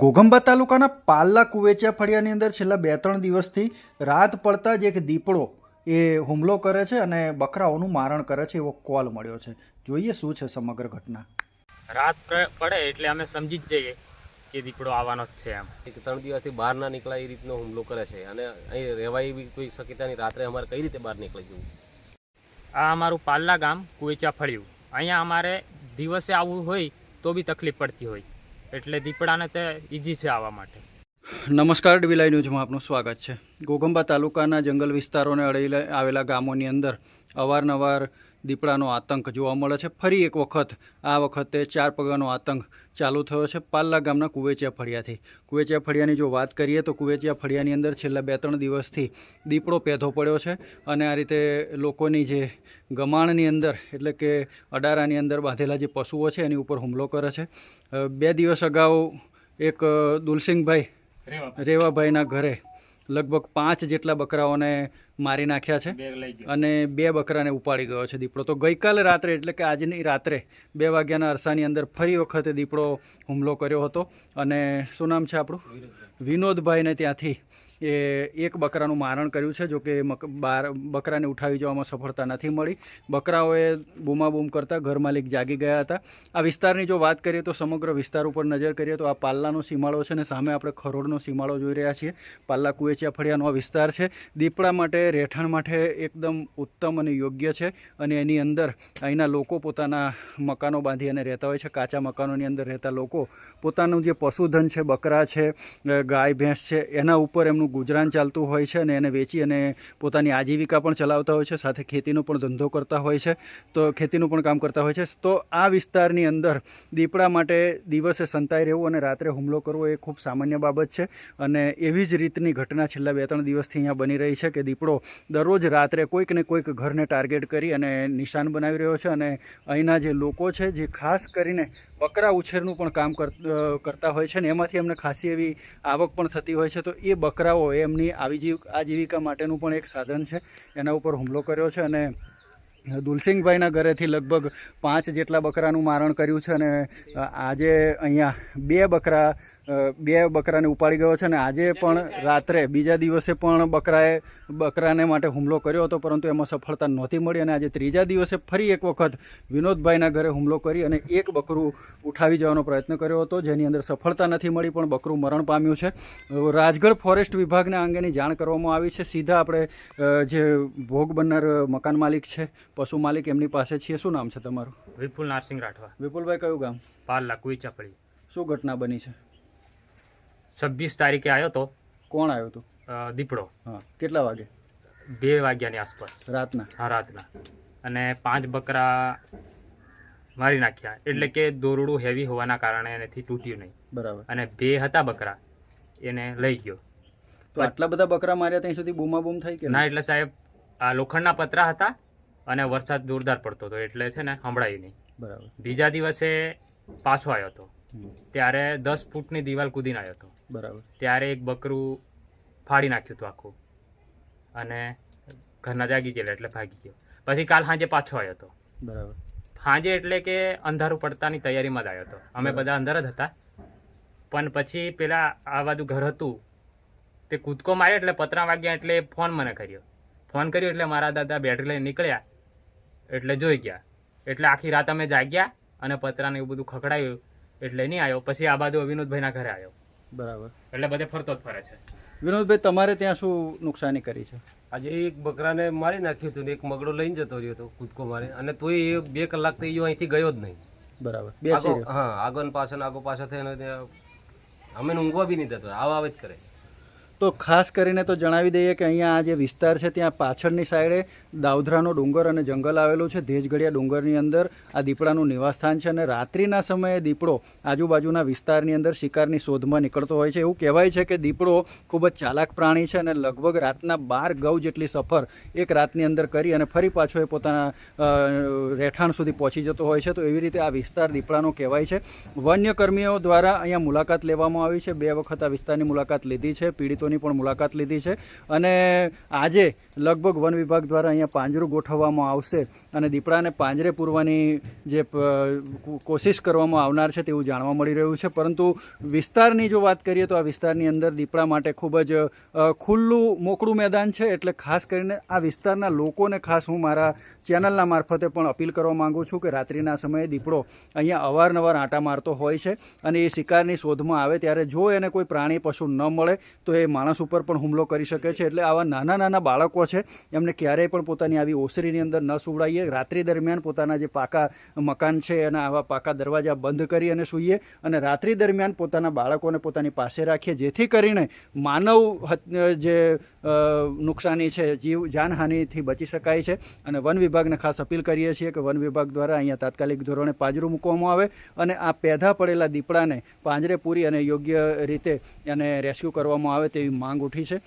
ઘોઘંબા તાલુકાના પાલ્લા કુવેચિયા ફળિયાની અંદર છેલ્લા બે ત્રણ દિવસથી રાત પડતા જ એક દીપડો એ હુમલો કરે છે અને બકરાઓનું મારણ કરે છે એવો કોલ મળ્યો છે. જોઈએ શું છે સમગ્ર ઘટના. રાત પડે એટલે અમે સમજી જ જઈએ કે દીપડો આવવાનો જ છે એમ. એક ત્રણ દિવસથી બહાર ના નીકળાય એ રીતનો હુમલો કરે છે અને અહીં રહેવાય બી કોઈ શક્યતા નહીં. રાત્રે અમારે કઈ રીતે બહાર નીકળી જવું? આ અમારું પાલ્લા ગામ કુવેચા ફળિયું. અહીંયા અમારે દિવસે આવવું હોય તો બી તકલીફ પડતી હોય. એટલે દીપડાને તે ઈજી છે આવવા માટે. નમસ્કાર ડીવીલાઈ ન્યૂઝમાં આપનું સ્વાગત છે. ઘોઘંબા તાલુકાના જંગલ વિસ્તારોને અડેલા આવેલા ગામોની અંદર અવારનવાર દીપડાનો આતંક જોવા મળે છે. ફરી એક વખત આ વખતે ચાર પગાનો આતંક ચાલુ થયો છે પાલ્લા ગામના કુવેચિયા ફળિયાથી. કુવેચિયા ફળિયાની જો વાત કરીએ તો કુવેચિયા ફળિયાની અંદર છેલ્લા બે ત્રણ દિવસથી દીપડો પેધો પડ્યો છે અને આ રીતે લોકોની જે ગમાણની અંદર એટલે કે અડારાની અંદર બાંધેલા જે પશુઓ છે એની ઉપર હુમલો કરે છે. બે દિવસ અગાઉ એક દુલસિંગભાઈ દુલસિંહભાઈ રેવાભાઈના ઘરે લગભગ પાંચ જેટલા બકરાઓને મારી નાખ્યા છે. અને બે બકરાને ઉપાડી ગયો છે દીપડો. તો ગઈકાલે રાત્રે એટલે કે આજની રાત્રે બે વાગ્યાના અરસાની અંદર ફરી વખતે દીપડો હુમલો કર્યો હતો. અને શું નામ છે આપણું? વિનોદભાઈને ત્યાંથી એ એક બકરાનું મારણ કર્યું છે, જો કે મક, બાર, બકરાને ઉઠાવી જવામાં સફળતા નથી મળી. બકરાઓએ બૂમાબૂમ કરતા ઘર માલિક જાગી ગયા હતા. આ વિસ્તારની જો વાત કરીએ તો સમગ્ર વિસ્તાર ઉપર નજર કરીએ તો આ પાલ્લાનો સીમાડો છે ને સામે આપણે ખરોડનો સીમાડો જોઈ રહ્યા છીએ. પાલ્લા કુએચિયા ફળિયાનો આ વિસ્તાર છે. દીપડા માટે રહેઠાણ માટે એકદમ ઉત્તમ અને યોગ્ય છે અને એની અંદર અહીંના લોકો પોતાના મકાનો બાંધી અને રહેતા હોય છે. કાચા મકાનોની અંદર રહેતા લોકો પોતાનું જે પશુધન છે, બકરા છે, ગાય, ભેંસ છે, એના ઉપર એમનું ગુજરાન ચાલતું હોય છે અને એને વેચી અને પોતાની આજીવિકા પણ ચલાવતા હોય છે, સાથે ખેતીનો પણ ધંધો કરતા હોય છે, તો ખેતીનું પણ કામ કરતા હોય છે. તો આ વિસ્તારની અંદર દીપડા માટે દિવસે સંતાઈ રહેવું અને રાત્રે હુમલો કરવો એ ખૂબ સામાન્ય બાબત છે અને એવી જ રીતની ઘટના છેલ્લા બે ત્રણ દિવસથી અહીંયા બની રહી છે કે દીપડો દરરોજ રાત્રે કોઈક ને કોઈક ઘરને ટાર્ગેટ કરી અને નિશાન બનાવી રહ્યો છે અને અહીંના જે લોકો છે, જે ખાસ કરીને બકરા ઉછેરનું પણ કામ કર કરતા હોય છે ને એમાંથી એમને ખાસી એવી આવક પણ થતી હોય છે. તો એ બકરાઓ એમની આવી આજીવિકા માટેનું પણ એક સાધન છે. એના ઉપર હુમલો કર્યો છે અને દુલસિંહભાઈના ઘરેથી લગભગ પાંચ જેટલા બકરાનું મારણ કર્યું છે અને આજે અહીંયા બે બકરા બે બકરાને ઉપાડી ગયો છે અને આજે પણ રાત્રે બીજા દિવસે પણ બકરાએ બકરાને માટે હુમલો કર્યો હતો પરંતુ એમાં સફળતા નહોતી મળી અને આજે ત્રીજા દિવસે ફરી એક વખત વિનોદભાઈના ઘરે હુમલો કરી અને એક બકરું ઉઠાવી જવાનો પ્રયત્ન કર્યો હતો જેની અંદર સફળતા નથી મળી પણ બકરું મરણ પામ્યું છે. રાજગઢ ફોરેસ્ટ વિભાગને આ અંગેની જાણ કરવામાં આવી છે. સીધા આપણે જે ભોગ બનનાર મકાન માલિક છે પશુ માલિક એમની પાસે છીએ. શું નામ છે તમારું? વિપુલ નારસિંહ રાઠવા. વિપુલભાઈ કયું ગામ? પાલ લાકુઈ ફળી શું ઘટના બની છે? છવ્વીસ તારીખે આવ્યો હતો કોણ આવ્યો હતો દીપડો. હા કેટલા વાગે? બે વાગ્યાની આસપાસ. રાતના? હા રાતના. અને પાંચ બકરા મારી નાખ્યા. એટલે કે દોરડું હેવી હોવાના કારણે એનાથી તૂટ્યું નહીં. બરાબર. અને બે હતા બકરા. એને લઈ ગયો. તો આટલા બધા બકરા માર્યા ત્યાં સુધી બૂમાબૂમ થઈ કે ના એટલે સાહેબ આ લોખંડના પતરા હતા અને વરસાદ જોરદાર પડતો હતો. એટલે છે ને સંભળાયું નહીં. બરાબર. બીજા દિવસે પાછો આવ્યો હતો ત્યારે દસ ફૂટની દિવાલ કૂદીને આવ્યો હતો. બરાબર. ત્યારે એક બકરું ફાડી નાખ્યું હતું આખું. અને ઘરના જાગી ગયેલા એટલે ભાગી ગયો. પછી કાલ સાંજે પાછો આવ્યો હતો. બરાબર. સાંજે એટલે કે અંધારું પડતાની તૈયારીમાં જ આવ્યો હતો. અમે બધા અંદર જ હતા. પણ પછી પેલા આ બાજુ ઘર હતું. તે કૂદકો માર્યો એટલે પતરા વાગ્યા એટલે ફોન મને કર્યો. ફોન કર્યો એટલે મારા દાદા બેટરી લઈને નીકળ્યા. એટલે જોઈ ગયા. એટલે આખી રાત અમે જાગ્યા અને પતરાને એવું બધું ખખડાયું. એટલે નહીં આવ્યો. પછી આ બાજુ વિનોદભાઈના ઘરે આવ્યો. બરાબર. એટલે બધે ફરતો જ ફરે છે. વિનોદભાઈ તમારે ત્યાં શું નુકસાની કરી છે? આજે એક બકરાને મારી નાખ્યું હતું ને એક મગડો લઈને જતો રહ્યો હતો કૂદકો મારે. અને તોય એ બે કલાક તો એ અહીંથી ગયો જ નહીં. બરાબર. હા આગળ પાછળ આગો પાછળ થઈને ત્યાં અમે ઊંઘવા બી નહીં દેતો આવા આવે જ કરે. તો ખાસ કરીને તો જણાવી દઈએ કે અહીંયા આ જે વિસ્તાર છે, ત્યાં પાછળની સાઈડે દાઉધરાનો ડુંગર અને જંગલ આવેલું છે. ધેજગઢિયા ડુંગરની અંદર આ દીપડાનું નિવાસસ્થાન છે અને રાત્રિના સમયે દીપડો આજુબાજુના વિસ્તારની અંદર શિકારની શોધમાં નીકળતો હોય છે. એવું કહેવાય છે કે દીપડો ખૂબ જ ચાલાક પ્રાણી છે અને લગભગ રાતના બાર ગૌ જેટલી સફર એક રાતની અંદર કરી અને ફરી પાછો એ પોતાના રહેઠાણ સુધી પહોંચી જતો હોય છે. તો એવી રીતે આ વિસ્તાર દીપડાનો કહેવાય છે. વન્યકર્મીઓ દ્વારા અહીંયા મુલાકાત લેવામાં આવી છે. બે વખત આ વિસ્તારની મુલાકાત લીધી છે. પીડિતોની દીપડાઓની પણ મુલાકાત લીધી છે. અને આજે લગભગ વન વિભાગ દ્વારા અહીંયા પાંજરું ગોઠવવામાં આવશે અને દીપડાને પાંજરે પૂરવાની જે કોશિશ કરવામાં આવનાર છે તેવું જાણવા મળી રહ્યું છે. પરંતુ વિસ્તારની જો વાત કરીએ તો આ વિસ્તારની અંદર દીપડા માટે ખૂબ જ ખુલ્લું, મોકળું મેદાન છે. એટલે ખાસ કરીને આ વિસ્તારના લોકોને ખાસ હું મારા ચેનલના મારફતે પણ અપીલ કરવા માગું છું કે રાત્રિના સમયે દીપડો અહીંયા અવારનવાર આંટા મારતો હોય છે અને એ શિકારની શોધમાં આવે. ત્યારે જો એને કોઈ પ્રાણી, પશુ ન મળે તો એ માણસ ઉપર પણ હુમલો કરી શકે છે એટલે આવા નાના નાના બાળકો છે, એમને ક્યારેય પણ પોતાની આવી ઓસરીની અંદર ન સુવડાવીએ રાત્રિ દરમિયાન પોતાના જે પાકા મકાન છે એના આવા પાકા દરવાજા બંધ કરી અને સૂઈએ અને રાત્રિ દરમિયાન પોતાના બાળકોને પોતાની પાસે રાખીએ, જેથી કરીને માનવ જે નુકસાની છે, જીવ જાનહાનિથી બચી શકાય છે. અને વન વિભાગને ખાસ અપીલ કરીએ છીએ કે વન વિભાગ દ્વારા અહીંયા તાત્કાલિક ધોરણે પાંજરું મૂકવામાં આવે અને આ પેધા પડેલા દીપડાને પાંજરે પૂરી અને યોગ્ય રીતે એને રેસ્ક્યુ કરવામાં આવે તેવી માંગ ઉઠી છે.